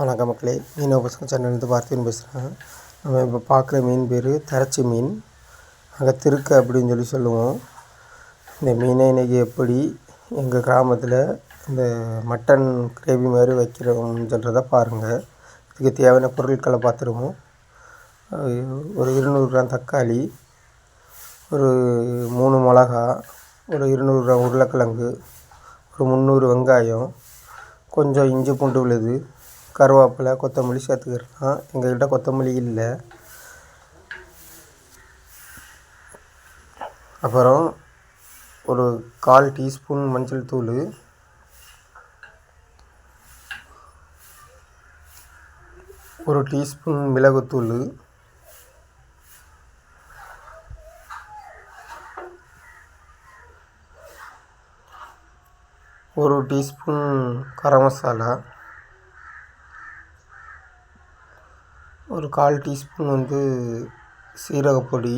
வணக்கம் மக்களே. மீன் பசங்க சேனல்லேருந்து பார்த்திபன் பேசுகிறேன் நம்ம இப்போ பார்க்குற மீன் பேர் தரச்சி மீன். அங்கே திருக்கு அப்படின்னு சொல்லி சொல்லுவோம். இந்த மீனை இன்றைக்கி எப்படி எங்கள் கிராமத்தில் இந்த மட்டன் கிரேவி மாதிரி வைக்கிறோம்னு சொல்கிறத பாருங்கள் இதுக்கு தேவையான பொருட்களை பார்த்துருவோம். ஒரு இருநூறு கிராம் தக்காளி ஒரு மூணு மிளகா ஒரு இருநூறு கிராம் உருளைக்கிழங்கு ஒரு முந்நூறு வெங்காயம் கொஞ்சம் இஞ்சி பூண்டு விழுது கருவேப்பிலை கொத்தமல்லி சேர்த்துக்கிடலாம் எங்கள்கிட்ட கொத்தமல்லி இல்லை. அப்புறம் ஒரு கால் டீஸ்பூன் மஞ்சள் தூள். ஒரு டீஸ்பூன் மிளகுத்தூள். ஒரு டீஸ்பூன் கரம் மசாலா. ஒரு கால் டீஸ்பூன் வந்து சீரகப்பொடி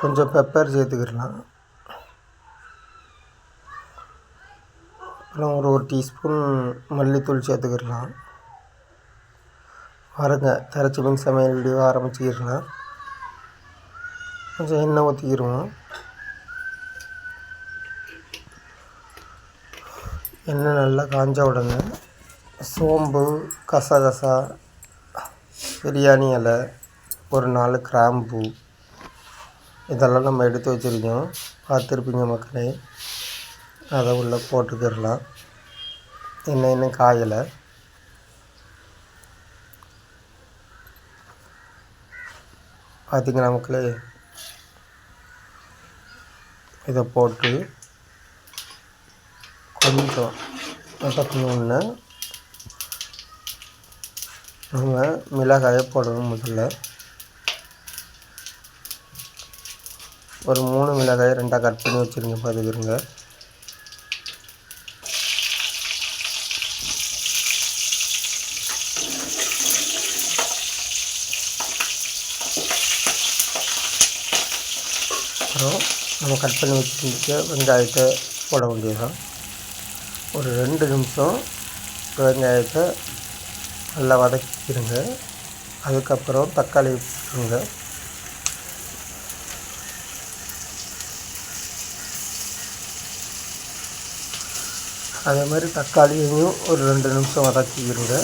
கொஞ்சம் பெப்பர் சேர்த்துக்கிடலாம். அப்புறம் ஒரு ஒரு டீஸ்பூன் மல்லித்தூள் சேர்த்துக்கிடலாம். வரங்க தரைச்சி மீன் சமையல் வீடியோ ஆரம்பிச்சுக்கிடலாம். கொஞ்சம் எண்ணெய் ஊற்றிக்கிடுவோம் எண்ணெய் நல்லா காஞ்ச உடனே சோம்பு கசகசா பிரியாணி இலை ஒரு நாலு கிராம்பு இதெல்லாம் நம்ம எடுத்து வச்சுருக்கோம். பார்த்துருப்பீங்க மக்களே. அதை உள்ளே போட்டுக்கிடலாம். எண்ணெய் இன்னும் காயலை. பார்த்திங்களா மக்களே? இதை போட்டு கொஞ்சம் வதக்கணுன்னு நம்ம மிளகாயை போடணும் முதல்ல. ஒரு மூணு மிளகாயை ரெண்டாக கட் பண்ணி வச்சுருங்க பார்த்துக்கிறோங்க அப்புறம் நம்ம கட் பண்ணி வச்சுருக்க வெங்காயத்தை போட வேண்டியதுதான். ஒரு ரெண்டு நிமிஷம் வெங்காயத்தை நல்லா வதக்கிடுங்க. அதுக்கப்புறம் தக்காளி விட்டுருங்க அதே மாதிரி தக்காளியையும் ஒரு ரெண்டு நிமிஷம் வதக்கிக்கிடுங்க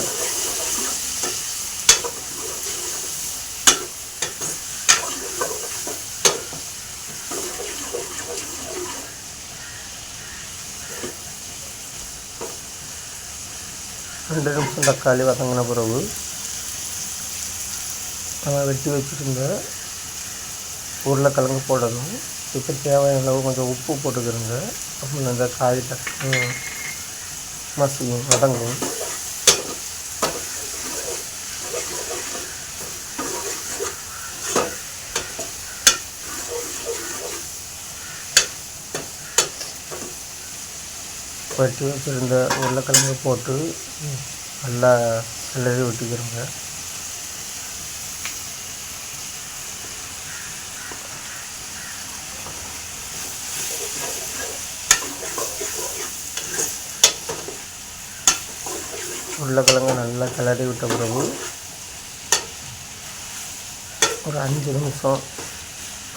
ரெண்டு நிமிஷம் தக்காளி வதங்கின பிறகு நம்ம வெட்டி வச்சுருந்த உருளைக்கிழங்கு போடணும். இப்போ தேவையான அளவு கொஞ்சம் உப்பு போட்டுக்கிறோங்க. அப்புறம் அந்த காய் தக்காளி மசியும் வதங்கும். வெட்டி வச்சுருந்த உருளைக்கிழங்கு போட்டு நல்லா கிளறி விட்டுக்கிறோங்க. உருளைக்கிழங்கு நல்லா கிளறி விட்ட பிறகு ஒரு அஞ்சு நிமிஷம்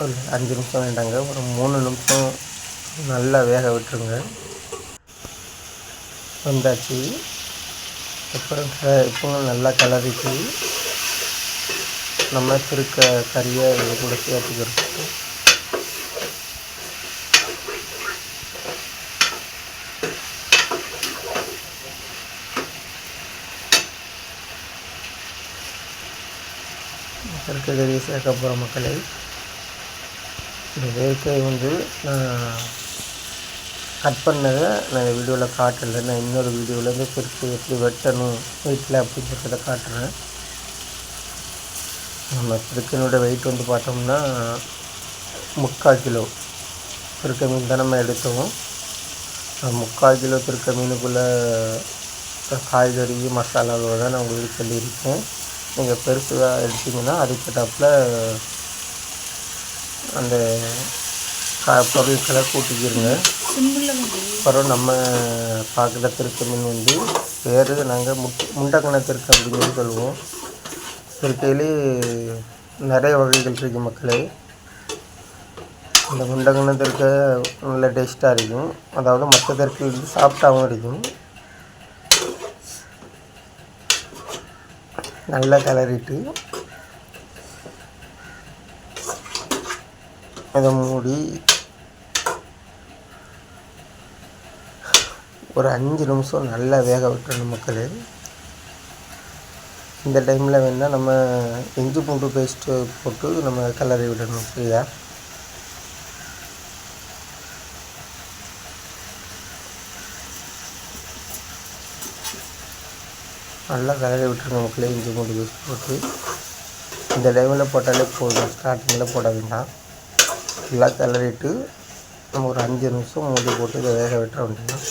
ஒரு அஞ்சு நிமிஷம் வேண்டாங்க ஒரு மூணு நிமிஷம் நல்லா வேக விட்டுருங்க. வந்தாச்சு. அப்புறம் இப்போ நல்லா கலரிச்சு நம்ம திருக்க கறியை இது கூட சேர்த்துக்கிறோம் திருக்க கறியை சேர்க்க போகிற மக்களை இந்த வேர்க்கை வந்து நான் கட் பண்ணதை நான் இந்த வீடியோவில் காட்டலை. நான் இன்னொரு வீடியோவில் இருந்து பிரித்து எப்படி வெட்டணும் வீட்டில் அப்படிங்கிறத காட்டுறேன். நம்ம சிறுக்கனோட வெயிட் வந்து பார்த்தோம்னா முக்கால் கிலோ. திருக்க மீன் தான் நம்ம எடுத்தோம். முக்கால் கிலோ திருக்க மீனுக்குள்ளே காய்கறி மசாலாவோட தான் நான் உங்களுக்கு சொல்லியிருக்கேன். நீங்கள் பெருசாக எடுத்திங்கன்னா அதுக்கேற்றாப்புல அந்த பொருட்களை கூட்டிக்கிடுங்க அப்புறம் நம்ம பார்க்குற திருக்க மீன் வந்து பேர் நாங்கள் முட் முண்டக்கண திருக்க அப்படின்னு சொல்லி சொல்லுவோம். திருக்கையிலே நிறைய வகைகள் இருக்குது மக்களே. இந்த முண்டக்கண திருக்க நல்ல டேஸ்ட்டாக இருக்கும். அதாவது மற்ற திருக்கை வந்து சாஃப்டாகவும் இருக்கும். நல்லா கலரிட்டு இதை மூடி ஒரு அஞ்சு நிமிஷம் நல்லா வேக விட்டுறணும் மக்களே. இந்த டைமில் வேணால் நம்ம இஞ்சி பூண்டு பேஸ்ட்டு போட்டு நம்ம கிளறி விடணும் சரியா? நல்லா கிளறி விட்டுருங்க மக்களே இஞ்சி பூண்டு பேஸ்ட் போட்டு. இந்த டைமில் போட்டாலே போதும் ஸ்டார்டிங்கில் போட வேண்டாம். நல்லா கலரிட்டு நம்ம ஒரு அஞ்சு நிமிஷம் மூடி போட்டு இதை வேக விட்டுற வேண்டியதான்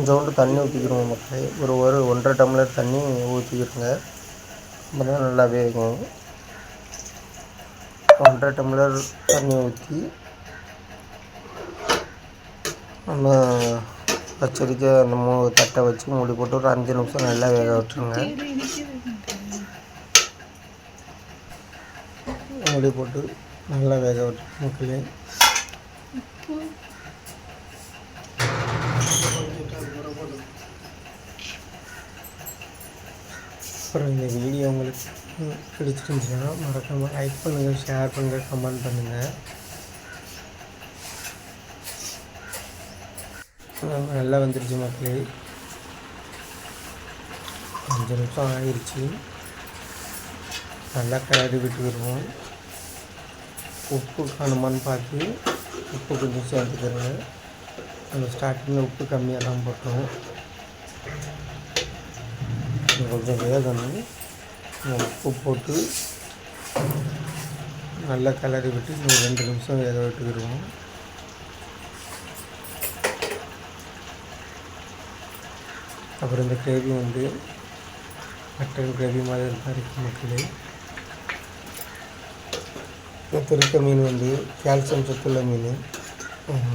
கொஞ்சோண்டு தண்ணி ஊற்றிக்கிறோம் மக்களே. ஒரு ஒரு ஒன்றரை டம்ளர் தண்ணி ஊற்றிக்கிறோங்க அப்படின்னா நல்லா வேகும் ஒன்றரை டம்ளர் தண்ணி ஊற்றி நம்ம பச்சரிக்க அந்த மூ தட்டை வச்சு மூடி போட்டு ஒரு அஞ்சு நிமிஷம் நல்லா வேக விட்டுருங்க. மூடி போட்டு நல்லா வேக விட்டுருங்க மக்களே. அப்புறம் இந்த வீடியோ உங்களுக்கு பிடிச்சிருந்துச்சுன்னா மறக்காமல் லைக் பண்ணுங்கள் ஷேர் பண்ணுங்கள் கமெண்ட் பண்ணுங்கள் நல்லா வந்துருச்சு மக்களே. அஞ்சு நிமிஷம் ஆயிடுச்சு நல்லா கிளறி விட்டுக்கிடுவோம். உப்பு காணுமான்னு பார்த்து உப்பு கொஞ்சம் சேர்த்துக்கிறேன். நம்ம ஸ்டார்டிங்கில் உப்பு கம்மியாக தான் போட்டோம். கொஞ்சம் வேகணும் உப்பு போட்டு நல்லா கிளறி விட்டு இன்னும் ரெண்டு நிமிஷம் வேக விட்டுக்கிடுவோம். அப்புறம் இந்த கிரேவி வந்து மட்டன் கிரேவி மாதிரி இருக்கும் இருக்குது மக்களே. இந்த திருக்க மீன் வந்து கால்சியம் சத்துள்ள மீன்.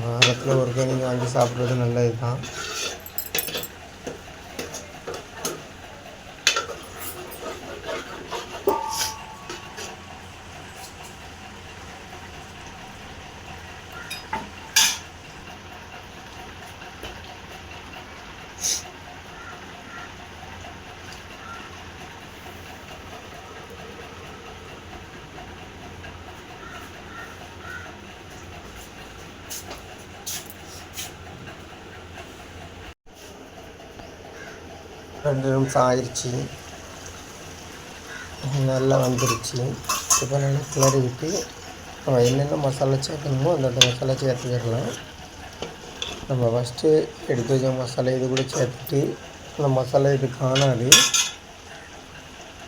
வாரத்தில் ஒரு கை நீங்கள் வாங்கி சாப்பிட்றது நல்லது தான் ரெண்டு நிமிஷம் ஆயிடுச்சு நல்லா வந்துருச்சு. இப்போ நல்லா கிளறி விட்டு நம்ம என்னென்ன மசாலா சேர்க்கணுமோ அந்தந்த மசாலா சேர்த்துக்கிடலாம் நம்ம ஃபஸ்ட்டு எடுத்து வச்ச மசாலா இது கூட சேர்த்துட்டு அந்த மசாலா இது காணாது.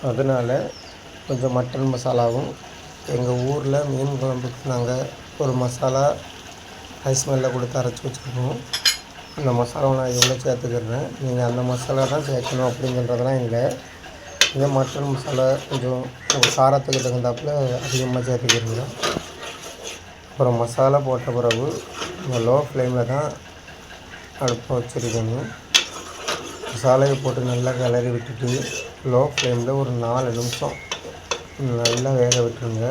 அதனால் கொஞ்சம் மட்டன் மசாலாவும் எங்கள் ஊரில் மீன் குழம்புக்கு நாங்கள் ஒரு மசாலா ரைஸ் மில்லில் கொடுத்து அரைச்சி வச்சுருக்கோம். அந்த மசாலாவை நான் எவ்வளோ சேர்த்துக்கிறேன். நீங்கள் அந்த மசாலா தான் சேர்க்கணும் அப்படிங்கிறதெல்லாம் இல்லை. இதே மட்டன் மசாலா கொஞ்சம் காரத்துக்கு தகுந்தாப்பில் அதிகமாக சேர்த்துக்கிறீங்க. அப்புறம் மசாலா போட்ட பிறகு இந்த லோ ஃப்ளேமில் தான் அடுப்பை வச்சுருக்கணும். மசாலையை போட்டு நல்லா கிளறி விட்டுட்டு லோ ஃப்ளேமில் ஒரு நாலு நிமிஷம் நல்லா வேக விட்டுருங்க.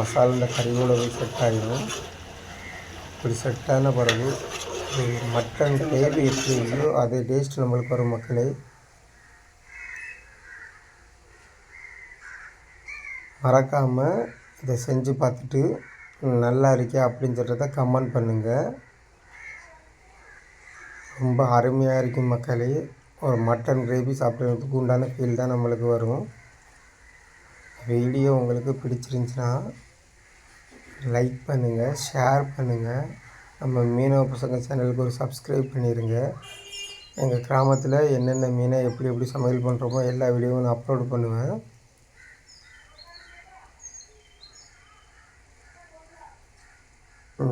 மசாலா இந்த கறியோட செட் ஆகிடும் இப்படி செட்டான பிறகு மட்டன் கிரேவி எப்படி இருக்கோ அதே டேஸ்ட் நம்மளுக்கு வரும் மக்களே. மறக்காமல் இதை செஞ்சு பார்த்துட்டு நல்லா இருக்கே அப்படின்னு சொல்கிறத கமெண்ட் பண்ணுங்கள் ரொம்ப அருமையாக இருக்கும் மக்களே. ஒரு மட்டன் கிரேவி சாப்பிட்றதுக்கு உண்டான ஃபீல் தான் நம்மளுக்கு வரும். வீடியோ உங்களுக்கு பிடிச்சிருந்துச்சின்னா லைக் பண்ணுங்கள் ஷேர் பண்ணுங்கள் நம்ம மீனவ பசங்க சேனலுக்கு ஒரு சப்ஸ்கிரைப் பண்ணிடுங்க எங்கள் கிராமத்தில் என்னென்ன மீனை எப்படி எப்படி சமையல் பண்ணுறோமோ எல்லா வீடியோவும் நான் அப்லோடு பண்ணுவேன்.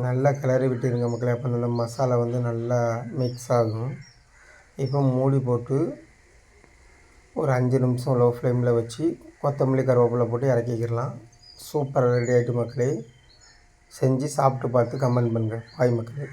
நல்லா கிளறி விட்டுருங்க மக்களை அப்போ நல்லா மசாலா வந்து நல்லா மிக்ஸ் ஆகும். இப்போ மூடி போட்டு ஒரு அஞ்சு நிமிஷம் லோ ஃப்ளேமில் வச்சு கொத்தமல்லி கருவேப்பிலை போட்டு இறக்கிக்கிடலாம் சூப்பராக ரெடி ஆகிட்டு மக்களே. செஞ்சு சாப்பிட்டு பார்த்து கமெண்ட் பண்ணுங்கள். பாய் மக்களே.